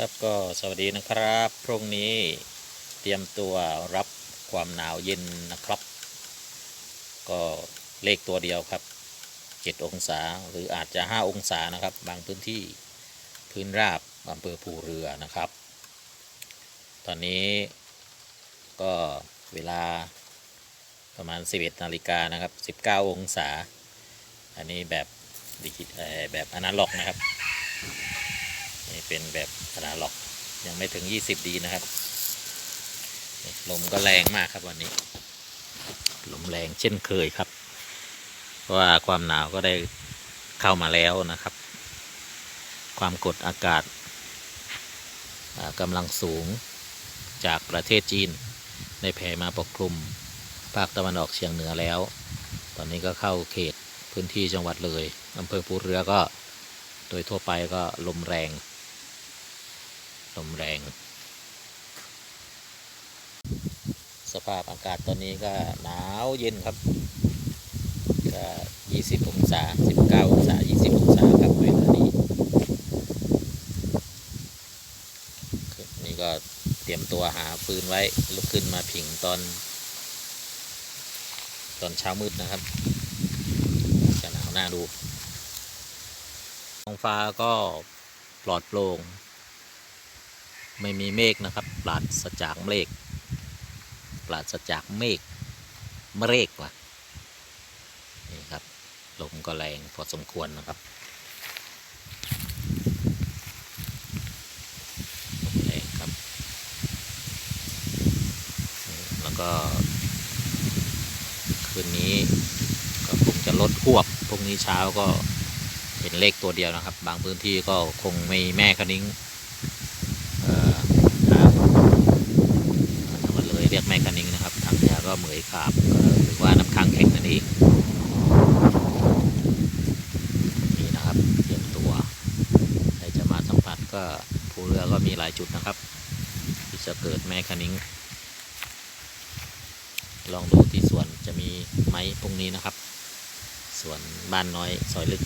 ครับก็สวัสดีนะครับ พรุ่งนี้เตรียมตัวรับความหนาวเย็นนะครับ ก็เลขตัวเดียวครับ 7 องศาหรืออาจจะ 5 องศานะครับ บางพื้นที่พื้นราบอำเภอภูเรือนะครับ ตอนนี้ก็เวลาประมาณ 11นาฬิกานะครับ 19 องศา อันนี้แบบดิจิเอ่อแบบอนาล็อกนะครับ เป็นแบบอนาล็อก ยังไม่ถึง 20 ดีนะครับ ลมก็แรงมากครับวันนี้ ลมแรงเช่นเคยครับ เพราะว่าความหนาวก็ได้เข้ามาแล้วนะครับ ความกดอากาศอ่ากำลังสูงจากประเทศจีนได้แผ่มาปกคลุมภาคตะวันออกเฉียงเหนือแล้ว ตอนนี้ก็เข้าเขตพื้นที่จังหวัดเลยอำเภอภูเรือก็โดยทั่วไปก็ลมแรง ลมแรง สภาพอากาศตอนนี้ก็หนาวเย็นครับก็20 องศา 19 องศา 20 องศาครับเวลานี้นี่ก็เตรียมตัวหาฟืนไว้ลุกขึ้นมาผิงตอน ตอนเช้ามืดนะครับ จะหนาวหน้าดูท้องฟ้าก็ปลอดโปร่ง ไม่มีเมฆนะครับ ปราศจากเมฆปราศจากเมฆเมฆว่ะนี่ครับลมก็แรงพอสมควรนะครับลมแรงครับ แล้วก็ คืนนี้ก็คงจะลดหวบพรุ่งนี้เช้าก็เห็นเลขตัวเดียวนะครับ บางพื้นที่ก็คงไม่แม่คนิ้ง เอ่อครับจังหวัดเลยเรียกแม่คันนิงนะครับ ทาง เหนือก็เหมยขาบหรือว่าน้ำค้างแข็งนั่นเองนี่นะครับเตรียมตัวใครจะมาสัมผัสก็ภูเรือก็มีหลายจุดนะครับ ที่จะเกิดแม่คันิงลองดูที่สวนจะมีไหมพรุ่งนี้นะครับ สวนบ้านน้อยซอยลึก